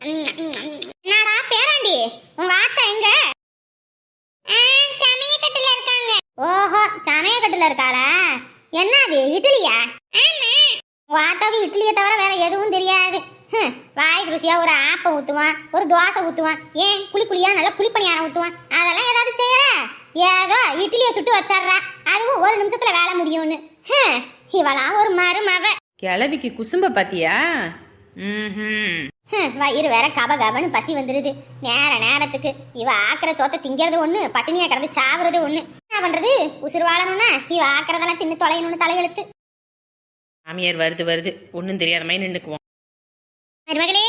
என்னடா பேராண்டி? உங்க ஆத்தா எங்க? சமயக்கட்டுல இருக்காங்க. ஓஹோ சமயக்கட்டுல இருக்காளா? என்ன அது இட்லியா உங்க ஆத்தாவுக்கு இட்லியை தவிர வேற எதுவும் தெரியாது. வாய் ருசியா ஒரு ஆப்பை ஊத்துவான் ஒரு தோசை ஊத்துவான் ஏன் குழி குழியா நல்லா குழிப்பணியான ஊத்துவான்? அதெல்லாம் ஏதாவது செய்யற? ஏதோ இட்லியை சுட்டு வச்சிடுறா. அதுவும் ஒரு நிமிஷத்துல வேலை முடியும்னு. ஹம், இவளாம் ஒரு மருமவ. கிளவிக்கு குசும்ப பாத்தியா? ம் வயிறு வேற. கப கபன்னு பசி வந்துடுது நேர நேரத்துக்கு. இவ ஆக்கிற சோத்தை திங்கிறது ஒண்ணு பட்டினியா கிடந்து சாவுறது ஒண்ணு. என்ன பண்றது? உசுறு வாழணும்னா? இவ ஆக்கிறதெல்லாம் தின்னு தொலையணும்னு தலையெழுத்து. மாமியார் வருது வருது. ஒன்றும் தெரியாத மாதிரி நின்றுக்குவோம் மருமகளே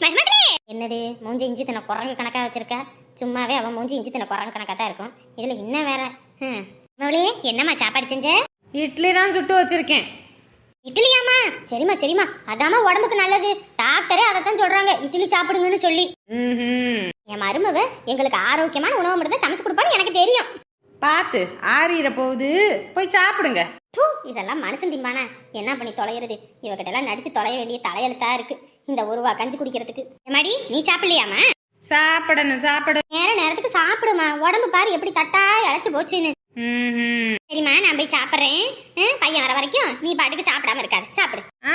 மருமகளே! என்னது? மூஞ்சி இஞ்சி தின குரங்கு கணக்கா வச்சிருக்க? சும்மாவே அவன் மூஞ்சி இஞ்சி தின குரங்கு கணக்கா தான் இருக்கும். இதுல இன்னும் வேற. மருமகளே என்னம்மா சாப்பாடு செஞ்ச? இட்லி தான் சுட்டு வச்சிருக்கேன். இட்லியாம்மா? சரிம்மா சரிம்மா. அதாம்மா உடம்புக்கு நல்லது. டாக்டரே அதைத்தான் சொல்றாங்க. இட்லி சாப்பிடுங்கன்னு சொல்லி. என் மருமவ எங்களுக்கு ஆரோக்கியமான உணவு மட்டும் தான் சமைச்சு கொடுப்பான்னு எனக்கு தெரியும். பார்த்து ஆறிற போகுது. போய் சாப்பிடுங்க. தூ இதெல்லாம் மனுஷன் திம்பானா என்ன பண்ணி தொலைகிறது இவகிட்ட எல்லாம் நடிச்சு தொலைய வேண்டிய தலையெழுத்தா இருக்கு. இந்த ரூபா கஞ்சி குடிக்கிறதுக்கு. எம்மாடி நீ சாப்பிடலையாமா சாப்பிடணும் சாப்பிடணும் நேர நேரத்துக்கு சாப்பிடுமா? உடம்பு பாரு எப்படி தட்டா இழைச்சு போச்சுன்னு. சரிம்மா நான் போய் சாப்பிட்றேன். பையன் வர வரைக்கும் நீ பாட்டுக்கு சாப்பிடாம இருக்காது. சாப்பிடு. ஆ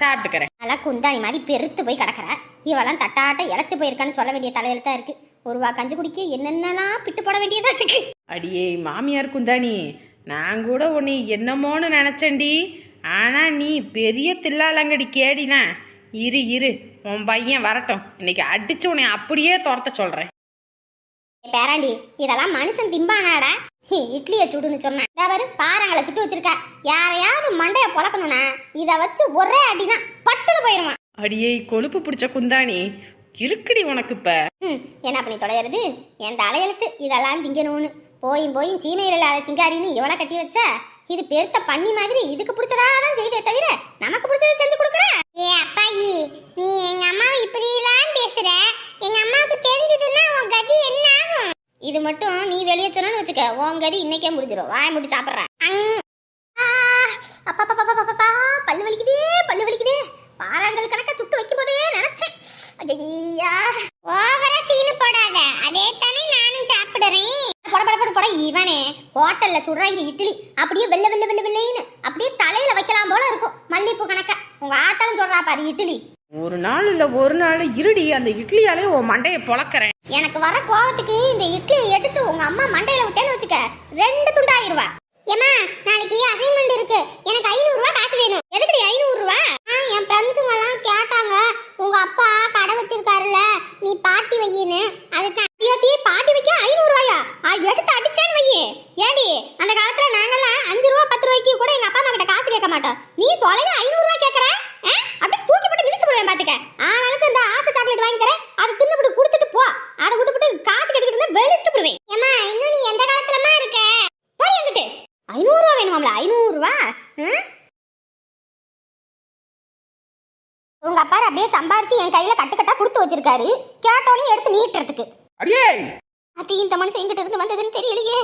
சாப்பிட்டுக்கிறேன். நல்லா குந்தாணி மாதிரி பெருத்து போய் கிடக்குற. இவெல்லாம் தட்டாட்ட இழைச்சு போயிருக்கான்னு சொல்ல வேண்டிய தலையெழுத்தா இருக்கு. ஒரு ரூபா கஞ்சி குடிக்க என்னென்னலாம் பிட்டு போட வேண்டியதா இருக்கு. அடியே மாமியார் குந்தாணி. நான் கூட உன்னை என்னமோன்னு நினச்சேன்டி. ஆனால் நீ பெரிய தில்லாலங்கடி கேடிதான் இரு இரு. உன் பையன் வரட்டும். இன்னைக்கு அடிச்சு உன்னை அப்படியே துரத்த சொல்கிறேன் பேராண்டி இதெல்லாம் மனுஷன் திம்பானாடா. இட்லியை சுடுன்னு சொன்னேன். பாரு பாறாங்களை சுட்டு வச்சிருக்க. யாரையாவது மண்டைய பொளக்கணும்னா இதை வச்சு ஒரே அடினா பட்டுன்னு போயிருமா. அடியே கொழுப்பு பிடிச்ச குந்தாணி. இருக்குடி உனக்கு இப்போ. ம் என்ன பண்ணி தொலைகிறது என் தலையெழுத்து இதெல்லாம் திங்கணும்னு. போயும் போயும் சீமையில் இல்லாத சிங்காரின்னு இவளை கட்டி வச்சா இது பெருத்த பண்ணி மாதிரி இதுக்கு பிடிச்சதா தான் செய்தே தவிர நமக்கு பிடிச்சதை செஞ்சு கொடுக்குற? ஏ அப்பாயி நீ எங்க அம்மாவை இப்படிலாம் பேசுற? எங்க அம்மாவுக்கு தெரிஞ்சதுன்னா உன் கதி என்ன ஆகும்? இது மட்டும் நீ வெளியே சொன்னு வச்சுக்க. உன் கதி இன்னைக்கே முடிஞ்சிடும் வாய முடி சாப்பிட்றேன். அப்பா பாப்பா பாப்பா அப்பா பல்லு வலிக்குதே பல்லு வலிக்குதே. பாறாங்கல் கணக்க சுட்டு வைக்கும் போதே நினைச்சேன். ஐயா ஓவரா சீனு போடாத. அதே தானே நானும் சாப்பிடுறேன். போட போட போட போட இவனே. ஹோட்டல்ல சுடுறாங்க இட்லி. அப்படியே வெள்ள வெள்ள வெள்ள வெள்ளைன்னு. அப்படியே தலையில வைக்கலாம் போல இருக்கும். மல்லிப்பூ கணக்க. உங்க ஆத்தாலும் சொல்றா பாரு இட்லி. ஒரு நாள் இல்லை ஒரு நாள் இருடி அந்த இட்லியாலே உன் மண்டையை பொழக்கிறேன் எனக்கு வர கோவத்துக்கு இந்த இட்லியை எடுத்து உங்க அம்மா மண்டையில விட்டேன்னு வச்சுக்க ரெண்டு துண்டாயிருவா ஏமா நாளைக்கு அசைன்மெண்ட் இருக்கு. எனக்கு ஐநூறு ரூபாய் காசு வேணும் எதுக்குடி ஐநூறு ரூபாய் என் ஃப்ரெண்ட்ஸுங்க எல்லாம் கேட்டாங்க உங்க அப்பா கடை வச்சிருக்காருல்ல நீ பாட்டி வையின்னு அதுதான் ஐயோத்தி பாட்டி வைக்க ஐநூறு ரூபாயா ஆ, எடுத்து அடிச்சேன்னு வையே ஏடி அந்த காலத்துல நாங்கெல்லாம் அஞ்சு ரூபா பத்து ரூபாய்க்கு கூட எங்க அப்பா அம்மா கிட்ட காசு கேட்க மாட்டோம் நீ சொலைய ஐநூறு ரூபாய் கேட்கற ஆ? அப்படியே தூக்கி போட்டு மிதிச்சு போடுவேன் பாத்துக்க ஆனாலுக்கு இந்த ஆசை சாக்லேட் வாங்கி தரேன் அதை தின்னுபிட்டு கொடுத்துட்டு போ அதை விட்டுவிட்டு காசு கட்டிக்கிட்டு இருந்தா வெளுத்து விடுவேன் ஏமா இன்னும் நீ எந்த காலத்துலமா இருக்க போய் என்கிட்ட ஐநூறு ரூபா வேணுமாம்ல ஐநூறு ரூபா ஆ? உங்க அப்பா அப்படியே சம்பாரிச்சு என் கையில கட்டு கட்டா கொடுத்து வச்சிருக்காரு. கேட்டோனையும் எடுத்து நீட்டுறதுக்கு. அடியே! அது இந்த மனுஷன் எங்கிட்ட இருந்து வந்ததுன்னு தெரியலையே.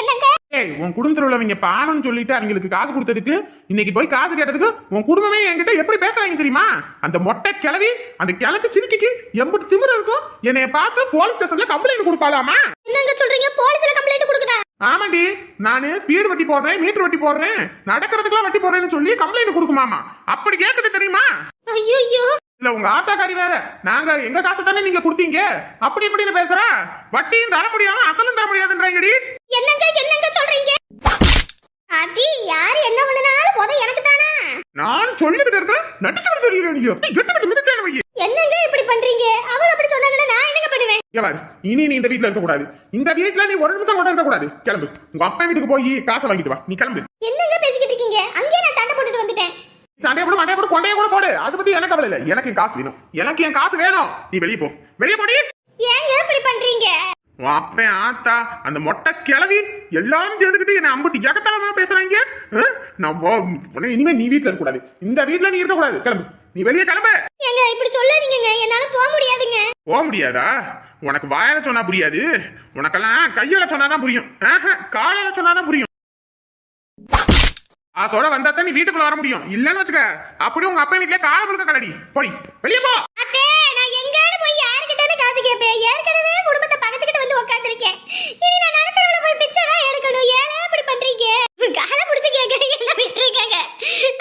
என்னங்க? ஏய் உன் குடும்பத்தில் உள்ளவங்க பானம்னு சொல்லிட்டு அவங்களுக்கு காசு கொடுத்ததுக்கு இன்னைக்கு போய் காசு கேட்டதுக்கு உன் குடும்பமே என்கிட்ட எப்படி பேசுறாங்க தெரியுமா? அந்த மொட்டை கிளவி அந்த கிழக்கு சிரிக்கிக்கு எம்பிட்டு திமிரு இருக்கும். என்னைய பார்த்து போலீஸ் ஸ்டேஷன்ல கம்ப்ளைண்ட் கொடுப்பாளாமா? என்னங்க சொல்றீங்க? போலீஸ்ல கம்ப்ளைண்ட் கொடுக்குதா? ஆமாண்டி நானு ஸ்பீடு வட்டி போடுறேன் மீட்டர் வட்டி போடுறேன் நடக்கிறதுக்கெல்லாம் வட்டி போடுறேன்னு சொல்லி கம்ப்ளைண்ட் கொடுக்குமாமா. அப்படி கேக்குது தெரியுமா? ஐயோ இல்ல உங்க ஆத்தாக்காரி வேற. நாங்க எங்க காசை தானே நீங்க கொடுத்தீங்க? அப்படி இப்படின்னு பேசுற? வட்டியும் தர முடியாம அசலும் தர முடியாதுன்றாங்கடி. என்னங்க என்னங்க சொல்றீங்க? அது யார் என்ன பண்ணனாலும் முத எனக்கு தானா? நான் சொல்லிக்கிட்டு இருக்கிறேன் நடிச்சுக்கிட்டு தெரியல நீங்க. எட்டு மிதிச்சேன் வை என்னங்க இப்படி பண்றீங்க? அவங்க அப்படி சொன்னாங்கன்னா நான் என்னங்க பண்ணுவேன்? இங்க பாரு, இனி நீ இந்த வீட்ல இருக்க கூடாது இந்த வீட்ல நீ ஒரு நிமிஷம் கூட இருக்க கூடாது கிளம்பு. உங்க அப்பா வீட்டுக்கு போய் காசை வாங்கிட்டு வா. நீ கிளம்பு. என்னங்க பேசிக்கிட்டு இருக்கீங்க? அங்கேயே நான் சண்டையை போடு மண்டையை போடு கொண்டையை கூட போடு. அதை பத்தி எனக்கு கவலை இல்ல. எனக்கு என் காசு வேணும். எனக்கு என் காசு வேணும். நீ வெளியே போ. வெளியே போடி. ஏங்க இப்படி பண்றீங்க? உன் அப்பன் ஆத்தா அந்த மொட்டை கிளவி எல்லாரும் சேர்ந்துக்கிட்டு என்ன அம்புட்டு எகத்தலமா பேசுறாங்க? நான் இனிமே நீ வீட்ல இருக்க கூடாது இந்த வீட்ல நீ இருக்க கூடாது கிளம்பு. நீ வெளியே கிளம்பு. ஏங்க இப்படி சொல்லாதீங்கங்க. என்னால போக முடியாதுங்க. போக முடியாதா? உனக்கு வாயால சொன்னா புரியாது. உனக்கெல்லாம் கையால சொன்னாதான் புரியும். காலால சொன்னாதான் புரியும். ஆசோட வந்தா தான் நீ வீட்டுக்குள்ள வர முடியும். இல்லன்னு வச்சுக்க அப்படியே உங்க அப்பா வீட்டுல கால முழுக்க கடடி போடி வெளியே போ. அக்கே நான் எங்காவது போய் யாருகிட்ட காசு கேட்பேன். ஏற்கனவே குடும்பத்தை பகச்சுக்கிட்டு வந்து உட்காந்துருக்கேன் இனி நான் நடத்துறவள போய் பிச்சை தான் எடுக்கணும். ஏன் இப்படி பண்றீங்க? காலை புடிச்சு கேக்குறீங்க என்ன விட்டுருக்காங்க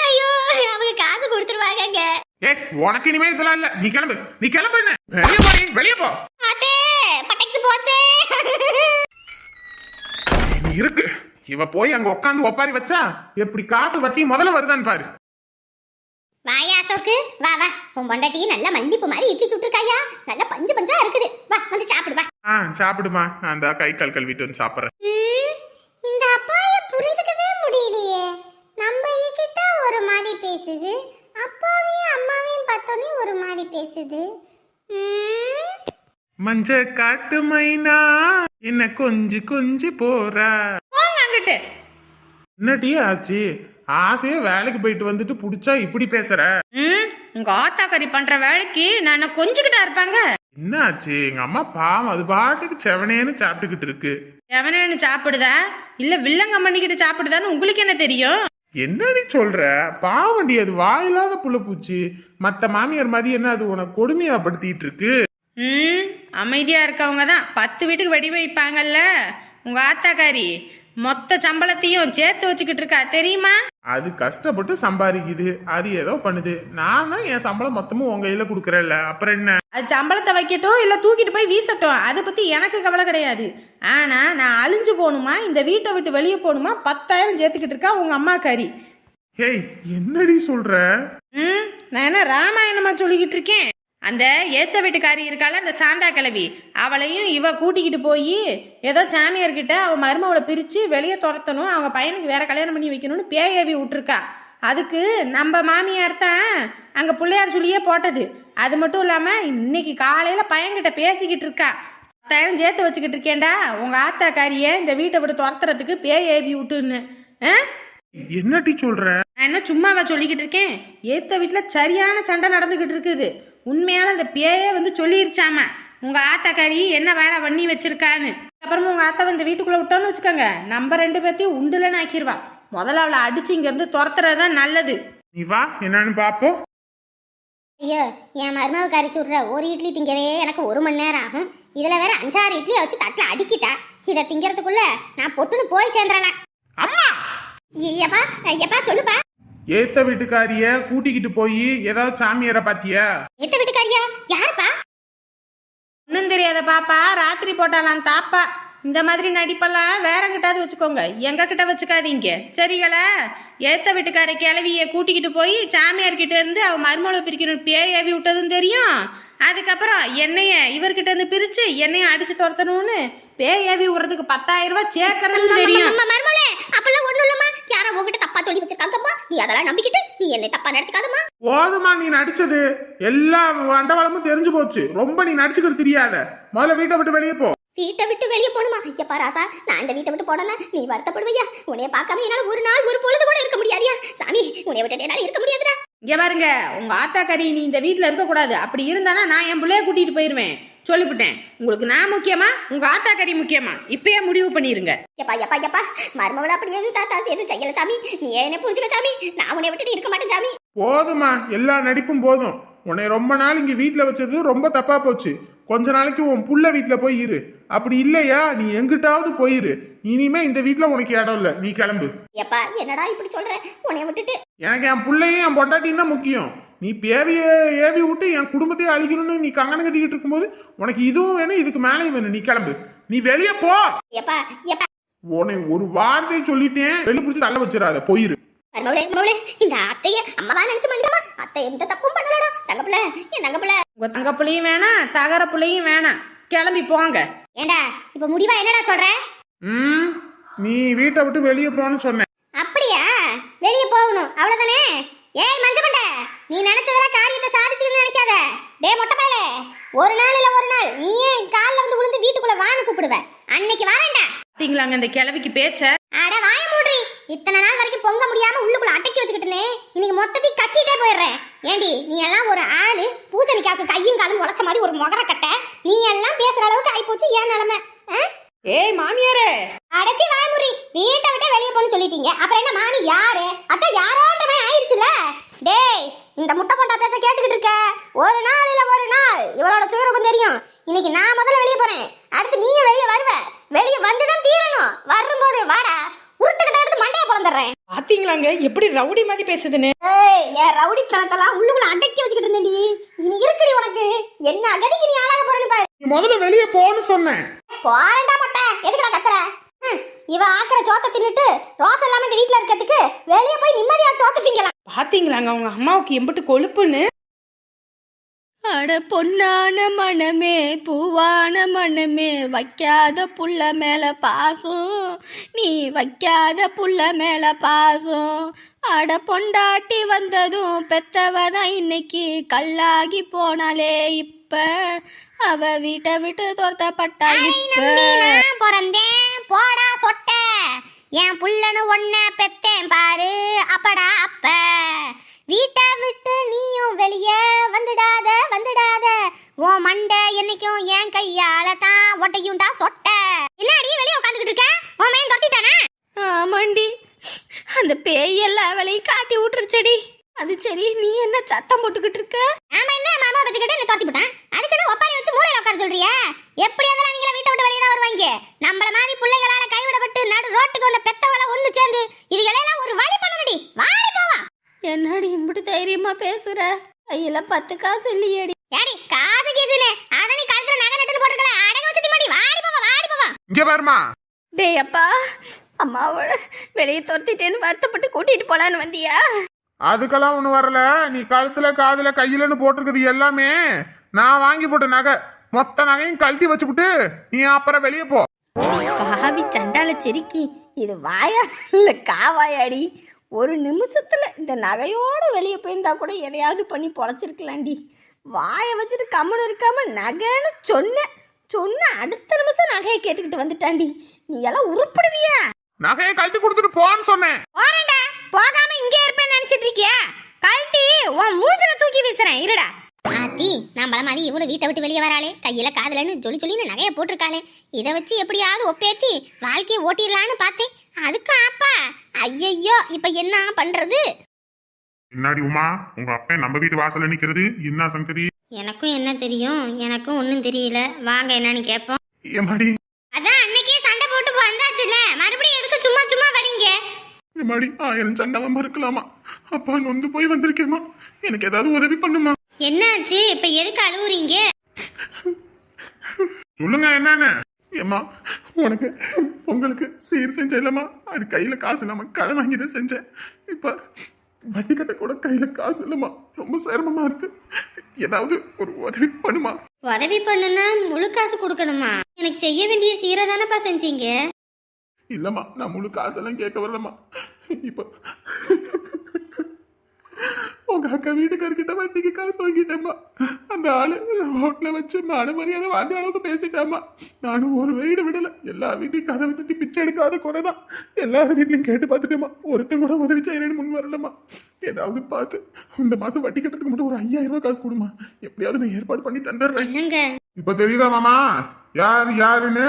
ஐயோ அவங்க காசு கொடுத்துருவாங்க ஏ உனக்கு இனிமே இதெல்லாம் இல்ல. நீ கிளம்பு. நீ கிளம்பு வெளியே போ வெளியே போ. அத்தே பட்டைக்கு போச்சே. இருக்கு. இவ போய் அங்க உட்காந்து ஒப்பாரி வச்சா எப்படி காசு வட்டி முதல்ல வருதான்னு பாரு. வாயா அசோக்கு வா வா. உன் பொண்டாட்டி நல்ல மல்லிப்பூ மாதிரி இட்லி சுட்டுருக்காயா? நல்ல பஞ்சு பஞ்சா இருக்குது. வா வந்து சாப்பிடு வா. ஆ சாப்பிடுமா. நான் அந்த கை கால் கழுவிட்டு வந்து சாப்பிட்றேன். இந்த அப்பாய புரிஞ்சுக்கவே முடியலையே. நம்ம கிட்ட ஒரு மாதிரி பேசுது. அப்பாவையும் அம்மாவையும் பார்த்தோன்னே ஒரு மாதிரி பேசுது. மஞ்ச காட்டு மைனா என்ன கொஞ்சி கொஞ்சி போறா. போங்க அங்கிட்டு என்னடி ஆச்சு? ஆசையே வேலைக்கு போயிட்டு வந்துட்டு புடிச்சா இப்படி பேசுற? ம் உங்க ஆத்தாக்கறி பண்ற வேலைக்கு நான் கொஞ்சிக்கிட்டா இருப்பாங்க? என்ன ஆச்சு? எங்க அம்மா பாவம் அது பாட்டுக்கு செவனேன்னு சாப்பிட்டுக்கிட்டு இருக்கு. எவனேன்னு சாப்பிடுதா? இல்ல வில்லங்க பண்ணிக்கிட்டு சாப்பிடுதான்னு உங்களுக்கு என்ன தெரியும்? என்னடி சொல்ற? பாவண்டி அது வாயில்லாத புள்ள பூச்சி. மத்த மாமியார் மாதிரி என்ன அது உனக்கு கொடுமையா படுத்திட்டு இருக்கு? ம் அமைதியா இருக்கவங்க தான். பத்து வீட்டுக்கு வெடி வைப்பாங்கல்ல. உங்க ஆத்தாக்காரி மொத்த சம்பளத்தையும் சேர்த்து வச்சுக்கிட்டு இருக்கா தெரியுமா? அது கஷ்டப்பட்டு சம்பாதிக்குது. அது ஏதோ பண்ணுது. நான் தான் என் சம்பளம் மொத்தமும் உங்க கையில கொடுக்குறேன்ல. அப்புறம் என்ன? அது சம்பளத்தை வைக்கட்டும் இல்ல தூக்கிட்டு போய் வீசட்டும். அதை பத்தி எனக்கு கவலை கிடையாது. ஆனா நான் அழிஞ்சு போகணுமா? இந்த வீட்டை விட்டு வெளியே போகணுமா? பத்தாயிரம் சேர்த்துக்கிட்டு இருக்கா உங்க அம்மா கறி. ஏய் என்னடி சொல்ற? ம் நான் என்ன ராமாயணமா சொல்லிக்கிட்டு இருக்கேன்? அந்த ஏத்த வீட்டுக்காரி இருக்கால அந்த சாந்தா கிழவி. அவளையும் இவ கூட்டிக்கிட்டு போய் ஏதோ சாமியார்கிட்ட அவ மருமவளை பிரிச்சு வெளியே துரத்தணும் அவங்க பையனுக்கு வேற கல்யாணம் பண்ணி வைக்கணும்னு பேயவி விட்டுருக்கா. அதுக்கு நம்ம மாமியார் தான் அங்க பிள்ளையார் சொல்லியே போட்டது. அது மட்டும் இல்லாம இன்னைக்கு காலையில பையன்கிட்ட பேசிக்கிட்டு இருக்கா. பத்தாயிரம் சேர்த்து வச்சுக்கிட்டு இருக்கேன்டா உங்க ஆத்தாக்காரிய இந்த வீட்டை விட்டு துரத்துறதுக்கு பேய் ஏவி விட்டுன்னு. ஆ? என்னடி சொல்ற? நான் என்ன சும்மாவா சொல்லிக்கிட்டு இருக்கேன்? ஏத்த வீட்டில் சரியான சண்டை நடந்துக்கிட்டு இருக்குது. உண்மையால அந்த பேயே வந்து சொல்லிருச்சாம. உங்க ஆத்தாக்காரி என்ன வேலை பண்ணி வச்சிருக்கான்னு. அப்புறமா உங்க ஆத்தா வந்து வீட்டுக்குள்ள விட்டோன்னு வச்சுக்கோங்க. நம்ம ரெண்டு பேர்த்தையும் உண்டுலன்னு ஆக்கிடுவா முதல்ல அவளை அடிச்சு இங்க இருந்து துரத்துறது தான் நல்லது. நீ வா என்னன்னு பாப்போம். ஐயோ என் மருமக கறி சுடுற ஒரு இட்லி திங்கவே எனக்கு ஒரு மணி நேரம் ஆகும். இதுல வேற அஞ்சாறு இட்லியை வச்சு தட்டில் அடிக்கிட்டா. இதை திங்கிறதுக்குள்ள நான் பொட்டுன்னு போய் சேர்ந்துடலாம் அம்மா! ஐயப்பா ஐயப்பா சொல்லுப்பா. ஏத்த வீட்டுக்காரிய கூட்டிக்கிட்டு போய் ஏதாவது சாமியாரை பாத்தியா? எத்த வீட்டுக்காரியா? யாருப்பா? ஒன்றும் தெரியாத பாப்பா ராத்திரி போட்டாலாம் தாப்பா. இந்த மாதிரி நடிப்பெல்லாம் வேற கிட்டாவது வச்சுக்கோங்க. எங்க கிட்ட வச்சுக்காதீங்க. சரிங்களா ஏத்த வீட்டுக்கார கிளவிய கூட்டிக்கிட்டு போய் சாமியார் கிட்ட இருந்து அவ மருமகளை பிரிக்கணும் பேய் ஏவி விட்டதும் தெரியும். அதுக்கப்புறம் என்னைய இவர்கிட்ட இருந்து பிரிச்சு என்னைய அடிச்சு துரத்தணும்னு பேய் ஏவி விடுறதுக்கு பத்தாயிரம் ரூபாய் சேர்க்கறதும் தெரியும். மருமகளே அப்பெல்லாம் ஒண்ணும் இல்லம்மா. யாரோ உங்ககிட்ட தப்பா சொல்லி வச்சிருக்காங்கப்பா நீ அதெல்லாம் நம்பிக்கிட்டு நீ என்னை தப்பா நடத்துக்காதம்மா. போதுமா நீ நடிச்சது. எல்லா அண்டவளமும் தெரிஞ்சு போச்சு. ரொம்ப நீ நடிச்சுக்கிட்டு தெரியாத. முதல்ல வீட்டை விட்டு வெளியே போ. வீட்டை விட்டு வெளியே போகணுமா? எப்பா ராசா நான் இந்த வீட்டை விட்டு போனேன்னா நீ வருத்தப்படுவையா? உன்னைய பார்க்காம என்னால ஒரு நாள் ஒரு பொழுது கூட இருக்க முடியாதியா? சாமி உன்னைய விட்டு என்னால இருக்க முடியாதுடா. இங்கே பாருங்க உங்க ஆத்தாக்கறி நீ இந்த வீட்டில் இருக்கக்கூடாது. அப்படி இருந்தானா நான் என் பிள்ளைய கூட்டிட்டு போயிடுவேன் சொல்லிவிட்டேன் உங்களுக்கு நான் முக்கியமா உங்க ஆத்தாக்கறி முக்கியமா? இப்பயே முடிவு பண்ணிருங்க. எப்பா எப்பா எப்பா மருமவள அப்படி எது தாத்தா எது செய்யல சாமி. நீ என்ன புரிஞ்சுக்க சாமி. நான் உன்னை விட்டுட்டு இருக்க மாட்டேன் சாமி. போதுமா எல்லா நடிப்பும் போதும். உன்னை ரொம்ப நாள் இங்க வீட்ல வச்சது ரொம்ப தப்பா போச்சு. கொஞ்ச நாளைக்கு உன் புள்ள வீட்ல போய் இரு. அப்படி இல்லையா? நீ எங்கிட்டாவது போயிரு. இனிமே இந்த வீட்ல உனக்கு இடம் இல்ல. நீ கிளம்பு. எப்பா என்னடா இப்படி சொல்ற? உன்னைய விட்டுட்டு. எனக்கு என் புள்ளையும் என் பொண்டாட்டியும் தான் முக்கியம். நீ பேவிய ஏவி விட்டு என் குடும்பத்தையே அழிக்கணும்னு நீ கங்கணம் கட்டிக்கிட்டு இருக்கும்போது உனக்கு இதுவும் வேணும் இதுக்கு மேலேயும் வேணும். நீ கிளம்பு. நீ வெளியே போ. எப்பா எப்பா உன்னை ஒரு வார்த்தை சொல்லிட்டேன். வெளிய பிடிச்சி தள்ள வச்சிடாத. போயிரு. மருமவளே மருமவளே இந்த அத்தைய அம்மாவா நினைச்சு மன்னிக்கமா? அத்தை எந்த தப்பும் பண்ணலடா. தங்கப்பிள்ள என் தங்கப்பிள்ள உங்க தங்க புள்ளையும் வேணாம் தகர புள்ளையும் வேணாம் கிளம்பி போங்க. ஏண்டா இப்ப முடிவா என்னடா சொல்ற? ம் நீ வீட்டை விட்டு வெளியே போன்னு சொன்னேன் அப்படியா? வெளிய போகணும். அவ்வளவுதானே? ஏய் மஞ்சமண்ட நீ நினைச்சதெல்லாம் காரியத்தை சாதிச்சுக்கணும்னு நினைக்காத. டேய் மொட்டை பயலே. ஒரு நாள் இல்ல ஒரு நாள். நீ ஏன் கால்ல வந்து விழுந்து வீட்டுக்குள்ள வான்னு கூப்பிடுவ. அன்னைக்கு வரேன்டா. பாத்தீங்களாங்க இந்த கிழவிக்கு பேச்ச? அட வாய மூடுறி. இத்தனை நாள் வரைக்கும் பொங்க முடியாம உள்ளுக்குள்ள அடக்கி வச்சுக்கிட்டனே இன்னைக்கு மொத்தத்தையும் கக்கிட்டே போயிடுறேன். ஏண்டி நீ எல்லாம் ஒரு ஆளு. பூசணிக்காக்கு கையும் காலும் முளைச்ச மாதிரி ஒரு முகர கட்ட. நீ எல்லாம் பேசுற அளவுக்கு ஆயிப்போச்சு ஏன் நிலைமை? ஏய் மாமியாரே. அடைச்சி வாய்முறி வீட்டை விட்டு வெளியே போன்னு சொல்லிட்டீங்க. அப்புறம் என்ன மாமி யாரு? அத்தை யாரோன்ற மாதிரி ஆயிருச்சுல டேய் இந்த முட்டை போட்டா பேச்ச கேட்டுக்கிட்டு இருக்க. ஒரு நாள் இல்ல ஒரு நாள். இவளோட சுயரூபம் தெரியும். இன்னைக்கு நான் முதல்ல வெளியே போறேன். அடுத்து நீயும் வெளியே வருவ. வெளியே வந்துதான் தீரணும். வரும்போது வாடா உருட்டுக்கிட்ட எடுத்து மண்டைய பிறந்துடுறேன் பாத்தீங்களாங்க? எப்படி ரவுடி மாதிரி பேசுதுன்னு? ஏய் என் ரவுடித்தனத்தெல்லாம் உள்ளுக்குள்ள அடக்கி வச்சுக்கிட்டு இருந்தேன்டி. இனி இருக்குடி உனக்கு. என்ன அகதிக்கு நீ ஆளாக போறேன்னு பாரு. நீ முதல்ல வெளியே போன்னு சொன்னேன். போறேன்டா மொட்டை. எதுக்குடா கத்துற? இவ ஆக்கிற சோத்தை தின்னுட்டு ரோஸ் இல்லாம இந்த வீட்ல இருக்கிறதுக்கு வெளியே போய் நிம்மதியா சோத்து திங்கலாம். பாத்தீங்களாங்க அவங்க அம்மாவுக்கு எம்பிட்டு கொழுப்புன்னு? அட பொன்னான மனமே பூவான மனமே வைக்காத புள்ள மேல பாசம். நீ வைக்காத புள்ள மேல பாசம். அட பொண்டாட்டி வந்ததும் பெத்தவ தான் இன்னைக்கு கல்லாகி போனாலே இப்ப. அவ வீட்டை விட்டு துரத்தப்பட்டா பிறந்தேன். போடா சொட்ட. என் புள்ளனு ஒன்ன பெத்தேன் பாரு அப்படா அப்ப. வீட்டை விட்டு நீயும் வெளியே வந்துடாத வந்துடாத. உன் மண்டை என்னைக்கும் என் கையால தான் ஒட்டையும்டா சொட்ட. என்னடி வெளியே உட்காந்துக்கிட்டு இருக்க? உன் மேன் தொட்டிட்டானா? ஆமாண்டி அந்த பேய் எல்லா வேலையும் காட்டி விட்டுருச்சடி. அது சரி நீ என்ன சத்தம் போட்டுக்கிட்டு இருக்க? ஆமா என்ன மாமா வச்சுக்கிட்டு நீ தொட்டி போட்டான் அதுக்குன்னு ஒப்பாரி வச்சு மூளையில உட்கார சொல்றியா? எப்படி அதெல்லாம் நீங்கள வீட்டை விட்டு வெளியே தான் வருவாங்க? நம்மள மாதிரி பிள்ளைகளால கைவிடப்பட்டு நடு ரோட்டுக்கு வந்த பெத்தவள ஒண்ணு சேர்ந்து இது எல்லாம் ஒரு வழி பண்ணணுடி வாடி போவா என்னடி இப்படி தைரியமா பேசுற? கையில பத்து காசு இல்லையேடி. யாடி காசு கீசுன்னு. அத நீ கழுத்துல நகை நட்டுன்னு போட்டுக்கல அடங்க வச்சு மாடி வாடி போவா வாடி போவா இங்க பாருமா டேய் அப்பா அம்மாவை வெளியே துரத்திட்டேன்னு வருத்தப்பட்டு கூட்டிட்டு போலான்னு வந்தியா? அதுக்கெல்லாம் ஒண்ணு வரல. நீ கழுத்துல காதுல கையிலன்னு போட்டிருக்குது எல்லாமே நான் வாங்கி போட்ட நகை. மொத்த நகையும் கழட்டி வச்சுப்புட்டு நீ அப்புறம் வெளியே போ. பாவி சண்டால செருக்கி. இது வாயா இல்ல காவாயாடி? ஒரு நிமிஷத்துல இந்த நகையோட வெளியே போயிருந்தா கூட எதையாவது பண்ணி பொழைச்சிருக்கலாண்டி. வாயை வச்சுட்டு கம்முன்னு இருக்காம நகைன்னு சொன்னேன் சொன்ன அடுத்த நிமிஷம் நகையை கேட்டுக்கிட்டு வந்துட்டாண்டி. நீ எல்லாம் உருப்படுவியா? நகையை கழட்டி கொடுத்துட்டு போன்னு சொன்னேன். போறேன்டா. போகாம இங்கே இருப்பேன்னு நினைச்சிட்டு இருக்கியா? கழட்டி உன் மூஞ்சில தூக்கி வீசுறேன். இருடா. ஆத்தி நம்மள மாதிரி இவ்வளவு வீட்டை விட்டு வெளியே வராளே. கையில காதுலன்னு சொல்லி சொல்லின்னு நகைய போட்டிருக்காளே. இதை வச்சு எப்படியாவது ஒப்பேத்தி வாழ்க்கையை ஓட்டிடலான்னு பார்த்தேன். அதுக்கு அப்பா ஐயையோ இப்ப என்ன பண்றது? முன்னாடி உமா உங்க அப்பா நம்ம வீட்டு வாசல்ல நிக்கிறது. என்ன சங்கதி? எனக்கும் என்ன தெரியும்? எனக்கும் ஒன்றும் தெரியல. வாங்க என்னன்னு கேட்போம் ஏமாடி அதான் அன்னைக்கே சண்டை போட்டு வந்தாச்சுல மறுபடியும் எதுக்கு சும்மா சும்மா வரீங்க? ஏமாடி ஆயிரம் சண்டவன் இருக்கலாமா அப்பா நொந்து போய் வந்திருக்கேம்மா. எனக்கு ஏதாவது உதவி பண்ணுமா? என்னாச்சு? இப்ப எதுக்கு அழுவுறீங்க? சொல்லுங்க என்னன்னு. ஏம்மா உனக்கு பொங்கலுக்கு சீர் செஞ்ச இல்லம்மா அது கையில காசு இல்லாம கடன் வாங்கி தான் செஞ்சேன். இப்ப வட்டி கட்ட கூட கையில காசு இல்லம்மா. ரொம்ப சிரமமா இருக்கு. ஏதாவது ஒரு உதவி பண்ணுமா? உதவி பண்ணுனா முழு காசு கொடுக்கணுமா? எனக்கு செய்ய வேண்டிய சீரை தானப்பா செஞ்சீங்க? இல்லம்மா நான் முழு காசெல்லாம் கேட்க வரலம்மா. இப்போ உங்க அக்கா வீட்டுக்காரர்கிட்ட வட்டிக்கு காசு வாங்கிட்டேம்மா. அந்த ஆளு ரோட்ல வச்சு மன மரியாதை வாங்குற அளவுக்கு பேசிட்டாம்மா. நானும் ஒரு வீடு விடலை. எல்லா வீட்டையும் கதவை தட்டி பிச்சை எடுக்காத குறை தான் எல்லாரும் வீட்லையும் கேட்டு பார்த்துட்டேம்மா. ஒருத்தன் கூட உதவி செய்யறேன்னு முன் வரலம்மா. ஏதாவது பார்த்து இந்த மாதம் வட்டி கட்டுறதுக்கு மட்டும் ஒரு ஐயாயிரம் ரூபா காசு கொடுமா எப்படியாவது நான் ஏற்பாடு பண்ணி தந்துடுறேன். இப்ப தெரியுதா மாமா? யார் யாருன்னு?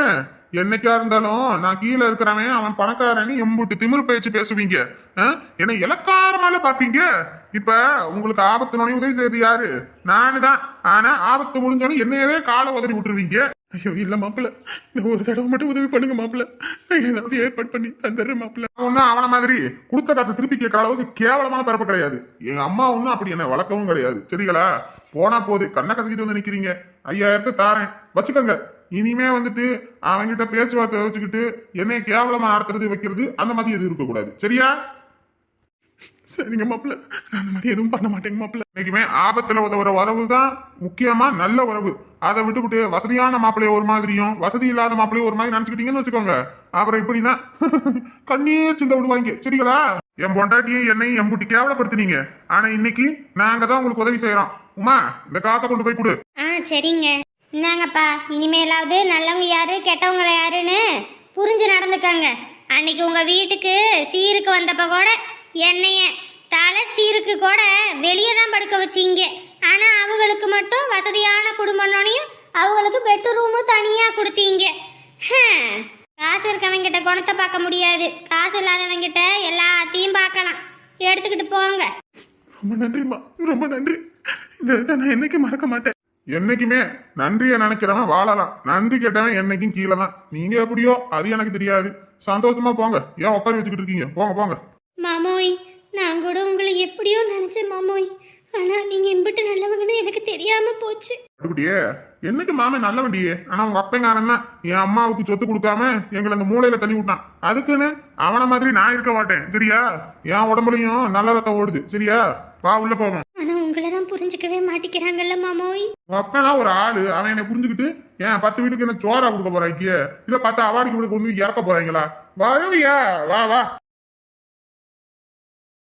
என்னைக்கா இருந்தாலும் நான் கீழே இருக்கிறவன் அவன் பணக்காரன்னு எம்புட்டு திமிரு பேச்சு பேசுவீங்க. ஆ? என்னை இலக்காரமால பாப்பீங்க இப்ப உங்களுக்கு ஆபத்து நோய் உதவி செய்யறது யாரு? நானு தான் ஆனா ஆபத்து முடிஞ்சோன்னு என்னையவே காலை உதறி விட்டுருவீங்க. ஐயோ இல்ல மாப்பிள்ள. இந்த ஒரு தடவை மட்டும் உதவி பண்ணுங்க மாப்பிள்ள. நான் ஏதாவது ஏற்பாடு பண்ணி தந்துடுறேன் மாப்பிள்ள. ஒன்னும் அவன மாதிரி கொடுத்த காசை திருப்பி கேட்கற அளவுக்கு கேவலமான பிறப்பு கிடையாது. எங்க அம்மா ஒன்றும் அப்படி என்ன வளர்க்கவும் கிடையாது. சரிங்களா? போனா போது கண்ணை கசக்கிட்டு வந்து நிக்கிறீங்க. ஐயாயிரத்தை தாரேன். வச்சுக்கோங்க. இனிமே வந்துட்டு அவன்கிட்ட பேச்சுவார்த்தை வச்சுக்கிட்டு என்னை கேவலமா நடத்துறது வைக்கிறது அந்த மாதிரி எதுவும் இருக்கக்கூடாது. சரியா? சரிங்க மாப்பிள்ள. நான் அந்த மாதிரி எதுவும் பண்ண மாட்டேங்க மாப்பிள்ள. இன்னைக்குமே ஆபத்துல உதவுற உறவு தான் முக்கியமா நல்ல உறவு. அதை விட்டுவிட்டு வசதியான மாப்பிள்ளைய ஒரு மாதிரியும் வசதி இல்லாத மாப்பிள்ளைய ஒரு மாதிரி நினைச்சுக்கிட்டீங்கன்னு வச்சுக்கோங்க. அப்புறம் இப்படிதான். கண்ணீர் சிந்த விடுவாங்க. சரிங்களா? என் பொண்டாட்டியும் என்னையும் எம்புட்டி கேவலப்படுத்தினீங்க. ஆனா இன்னைக்கு நாங்க தான் உங்களுக்கு உதவி செய்யறோம் உமா இந்த காசை கொண்டு போய் கொடு. ஆ சரிங்க. இந்தாங்கப்பா. இனிமேலாவது நல்லவங்க யாரு கெட்டவங்க யாருன்னு புரிஞ்சு நடந்துக்கங்க. அன்னைக்கு உங்க வீட்டுக்கு சீருக்கு வந்தப்ப கூட என்னைய தலை சீருக்கு கூட வெளியே தான் படுக்க வச்சீங்க. ஆனால் அவங்களுக்கு மட்டும் வசதியான குடும்பம்னோடையும் அவங்களுக்கு பெட்ரூமு தனியாக கொடுத்தீங்க. காசு இருக்கவங்க கிட்ட குணத்தை பார்க்க முடியாது. காசு இல்லாதவங்க கிட்ட எல்லாத்தையும் பார்க்கலாம். எடுத்துக்கிட்டு போங்க. ரொம்ப நன்றிம்மா. ரொம்ப நன்றி. இந்த இதை நான் என்னைக்கு மறக்க மாட்டேன். என்னைக்குமே நன்றியை நினைக்கிறவன் வாழலாம். நன்றி கேட்டவன் என்னைக்கும் கீழே தான். நீங்க எப்படியோ அது எனக்கு தெரியாது. சந்தோஷமா போங்க. ஏன் உட்கார வச்சுக்கிட்டு இருக்கீங்க? போங்க போங்க. மாமோய் நான் கூட உங்களை எப்படியோ நினைச்சேன் மாமோய். ஆனா நீங்க இம்பிட்டு நல்லவங்கன்னு எனக்கு தெரியாம போச்சு. அப்படியே என்னைக்கு மாமன் நல்ல வண்டியே ஆனா உங்க அப்பங்காரன் தான். என் அம்மாவுக்கு சொத்து கொடுக்காம எங்களை அந்த மூலையில தள்ளி விட்டான். அதுக்குன்னு அவன மாதிரி நான் இருக்க மாட்டேன். சரியா? என் உடம்புலயும் நல்ல ரத்தம் ஓடுது. சரியா? வா உள்ள போவோம். ஆனா உங்களை தான் புரிஞ்சுக்கவே மாட்டிக்கிறாங்கல்ல மாமோய். அப்பெல்லாம் ஒரு ஆளு. அவன் என்னை புரிஞ்சுக்கிட்டு ஏன் பத்து வீட்டுக்கு என்ன சோறா கொடுக்க போறாங்க இல்ல பத்து அவார்டுக்கு கொண்டு வந்து இறக்க போறாங்களா? வருவியா? வா வா.